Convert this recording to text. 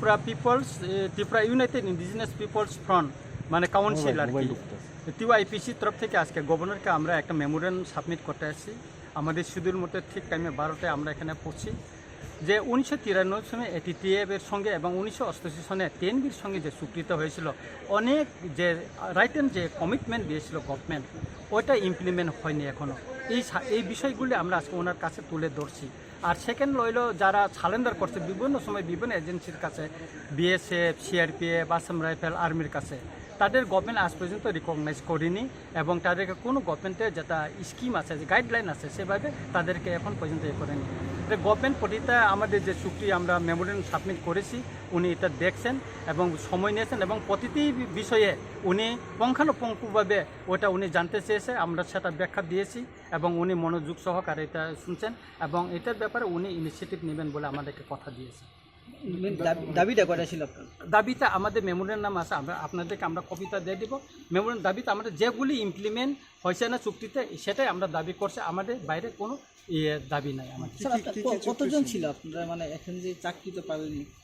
Tripura peoples Tripura united indigenous peoples front মানে council আর কি টিওয়াইপিসি তরফ থেকে আজকে গভর্নরকে আমরা একটা মেমোরেন্ডাম সাবমিট করতে আসছি। আমাদের শিডিউল মতো ঠিক টাইমে বারোটায় আমরা এখানে পড়ছি যে উনিশশো তিরানব্বই সনে এটি টিএফের সঙ্গে এবং উনিশশো অষ্টাশি সনে টেনবির সঙ্গে যে স্বীকৃত হয়েছিল অনেক যে রাইট অ্যান্ড যে কমিটমেন্ট দিয়েছিল গভর্নমেন্ট ওইটা ইমপ্লিমেন্ট হয়নি এখনও এই এই বিষয়গুলি আমরা আজকে ওনার কাছে তুলে ধরছি। আর সেকেন্ড রইল যারা সালেন্ডার করছে, বিভিন্ন সময় বিভিন্ন এজেন্সির কাছে বিএসএফ সিআরপিএফ আসাম রাইফেল আর্মির কাছে। তাদের গভর্নমেন্ট আজ পর্যন্ত রিকগনাইজ করেনি এবং তাদেরকে কোনো গভর্নমেন্টের যেটা স্কিম আছে, যে গাইডলাইন আছে, সেভাবে তাদেরকে এখন পর্যন্ত এ করেনি। গভর্নমেন্ট প্রতিটা আমাদের যে চুক্তি আমরা মেমোরিয়াম সাবমিট করেছি, উনি এটা দেখছেন এবং সময় নিয়েছেন এবং প্রতিটি বিষয়ে উনি পুঙ্খানুপুঙ্খভাবে ওটা উনি জানতে চেয়েছে, আমরা সেটা ব্যাখ্যা দিয়েছি এবং উনি মনোযোগ সহকারে এটা শুনছেন এবং এটার ব্যাপারে উনি ইনিশিয়েটিভ নেবেন বলে আমাদেরকে কথা দিয়েছে। দাবিটা কটা ছিল দাবিতে আমাদের মেমোরিয়াল নাম আছে আমরা আপনাদেরকে আমরা কবিতা দিয়ে দিব। মেমোরিয়াল দাবিতে আমাদের যেগুলি ইমপ্লিমেন্ট হয়েছে না চুক্তিতে সেটাই আমরা দাবি করছে। আমাদের বাইরে কোনো ইয়ে দাবি নাই আমাদের। কতজন ছিল? আপনারা? মানে এখন যে চাকরিতে পারেনি পাবেনি